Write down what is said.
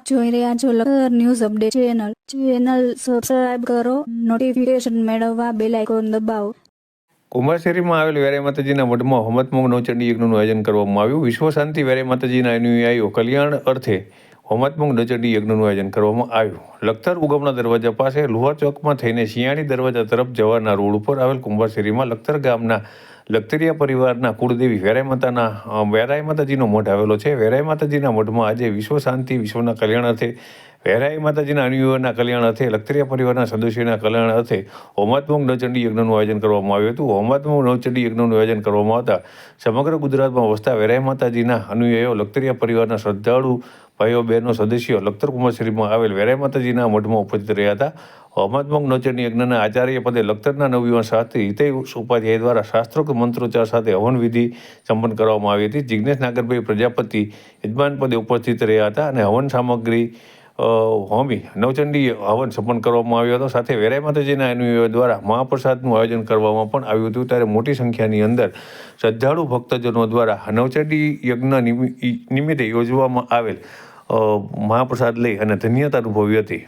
આપ જોઈ રહ્યા છો લખર news update channel. Channel subscribe કરો નોટિફિકેશન મેળવવા બેલ આઇકોન દબાવો. કુંભારશેરીમાં આવેલ વેરાઈ માતાજીના મઠમાં હોમતમોગ નવચંડી યજ્ઞનું આયોજન કરવામાં આવ્યું. વિશ્વ શાંતિ વેરાઈ માતાજીના અનુયાયીઓ કલ્યાણ અર્થે હોમતમોગ નજરડી યજ્ઞનું આયોજન કરવામાં આવ્યું. લખતર ઉગમના દરવાજા પાસે લુહાર ચોકમાં થઈને શિયાળી દરવાજા તરફ જવાના રોડ ઉપર આવેલ કુંભાશેરીમાં લખતર ગામના લખતરિયા પરિવારના કુળદેવી વેરાઈ માતાના વેરાય માતાજીનો મઠ આવેલો છે. વેરાઈ માતાજીના મઠમાં આજે વિશ્વ શાંતિ વિશ્વના કલ્યાણ વેરાઈ માતાજીના અનુયોના કલ્યાણ અર્થે, લખતરિયા પરિવારના સદસ્યોના કલ્યાણ અર્થે હોમાત્મક નવચંડી યજ્ઞનું આયોજન કરવામાં આવ્યું હતું. હોમાત્મક નવચંડી યજ્ઞનું આયોજન કરવામાં આવતા સમગ્ર ગુજરાતમાં વસતા વેરાઈ માતાજીના અનુયાયીઓ, લખતરિયા પરિવારના શ્રદ્ધાળુ ભાઈઓ, બહેનો, સદસ્યો લખતર કુમારશ્રીમાં આવેલ વેરાઈ માતાજીના મઠમાં ઉપસ્થિત રહ્યા હતા. હોમાત્મક નવચંડી યજ્ઞના આચાર્ય પદે લખતરના નવયુવાન શાસ્ત્રી હિતય ઉપાધ્યાય દ્વારા શાસ્ત્રોક્ત મંત્રોચ્ચાર સાથે હવન વિધિ સંપન્ન કરવામાં આવી હતી. જિજ્ઞેશ નાગરભાઈ પ્રજાપતિ યજમાન પદે ઉપસ્થિત રહ્યા હતા અને હવન સામગ્રી હોમી, નવચંડી હવન સંપન્ન કરવામાં આવ્યો હતો. સાથે વેરાઈ માતાજીના અનુયાયીઓ દ્વારા મહાપ્રસાદનું આયોજન કરવામાં પણ આવ્યું હતું. ત્યારે મોટી સંખ્યાની અંદર શ્રદ્ધાળુ ભક્તજનો દ્વારા નવચંડી યજ્ઞ નિમિત્તે યોજવામાં આવેલ મહાપ્રસાદ લઈ અને ધન્યતા અનુભવી હતી.